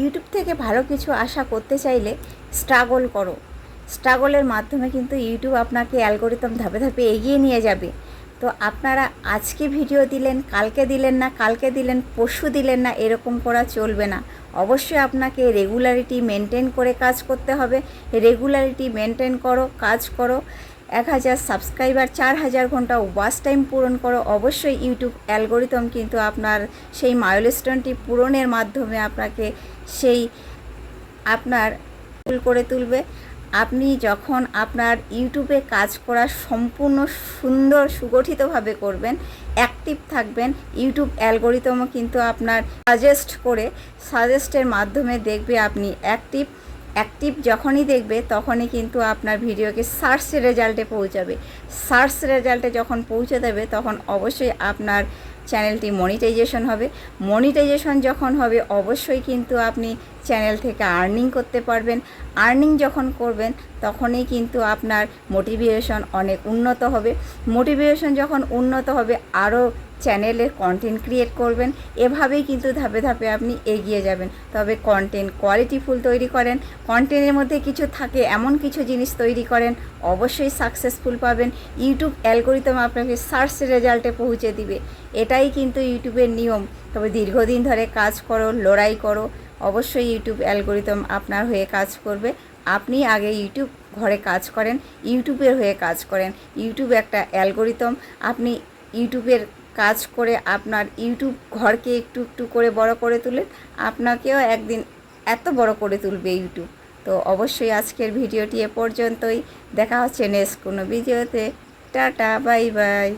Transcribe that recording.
YouTube থেকে ভালো কিছু আশা করতে চাইলে স্ট্রাগল করো। স্ট্রাগলের মাধ্যমে কিন্তু ইউটিউব আপনাকে অ্যালগোরিদম ধাপে ধাপে এগিয়ে নিয়ে যাবে। তো আপনারা আজকে ভিডিও দিলেন, কালকে দিলেন না, কালকে দিলেন, পরশু দিলেন না, এরকম করা চলবে না। অবশ্যই আপনাকে রেগুলারিটি মেনটেন করে কাজ করতে হবে। রেগুলারিটি মেনটেন করো, কাজ করো। এক হাজার সাবস্ক্রাইবার চার হাজার ঘণ্টা ওয়াচ টাইম পূরণ করো। অবশ্যই ইউটিউব অ্যালগোরিদম কিন্তু আপনার সেই মাইলস্টোনটি পূরণের মাধ্যমে আপনাকে সেই আপনার ফুল করে তুলবে। আপনি যখন আপনার ইউটিউবে কাজ করা সম্পূর্ণ সুন্দর, সুগঠিতভাবে করবেন অ্যাক্টিভ থাকবেন ইউটিউব অ্যালগোরিদমও কিন্তু আপনার সাজেস্ট করে সাজেস্টের মাধ্যমে দেখবে আপনি অ্যাক্টিভ অ্যাক্টিভ যখনই দেখবে, তখনই কিন্তু আপনার ভিডিওকে সার্চ রেজাল্টে পৌঁছাবে। সার্চ রেজাল্টে যখন পৌঁছে দেবে, তখন অবশ্যই আপনার চ্যানেলটি মনিটাইজেশন হবে। মনিটাইজেশন যখন হবে, অবশ্যই কিন্তু আপনি চ্যানেল থেকে আর্নিং করতে পারবেন। আর্নিং যখন করবেন, তখনই কিন্তু আপনার মোটিভেশন অনেক উন্নত হবে। মোটিভেশন যখন উন্নত হবে, আরও চ্যানেলের কন্টেন্ট ক্রিয়েট করবেন, এভাবেই কিন্তু ধাপে ধাপে আপনি এগিয়ে যাবেন। তবে কন্টেন্ট কোয়ালিটিফুল তৈরি করেন কন্টেন্টের মধ্যে কিছু থাকে, এমন কিছু জিনিস তৈরি করেন, অবশ্যই সাকসেসফুল পাবেন। ইউটিউব অ্যালগোরিদম আপনাকে সার্চ রেজাল্টে পৌঁছে দিবে। এটাই কিন্তু ইউটিউবের নিয়ম। তবে দীর্ঘদিন ধরে কাজ করো, লড়াই করো, অবশ্যই ইউটিউব অ্যালগোরিদম আপনার হয়ে কাজ করবে। আপনি আগে ইউটিউব ঘরে কাজ করেন ইউটিউবের হয়ে কাজ করেন। ইউটিউব একটা অ্যালগোরিদম আপনি ইউটিউবের কাজ করে আপনার ইউটিউব ঘরকে একটু একটু করে বড় করে তুলেন আপনাকেও একদিন এত বড় করে তুলবে ইউটিউব। তো অবশ্যই আজকের ভিডিওটি এ পর্যন্তই। দেখা হচ্ছে নেক্সট কোনো ভিডিওতে। Tata, bye bye.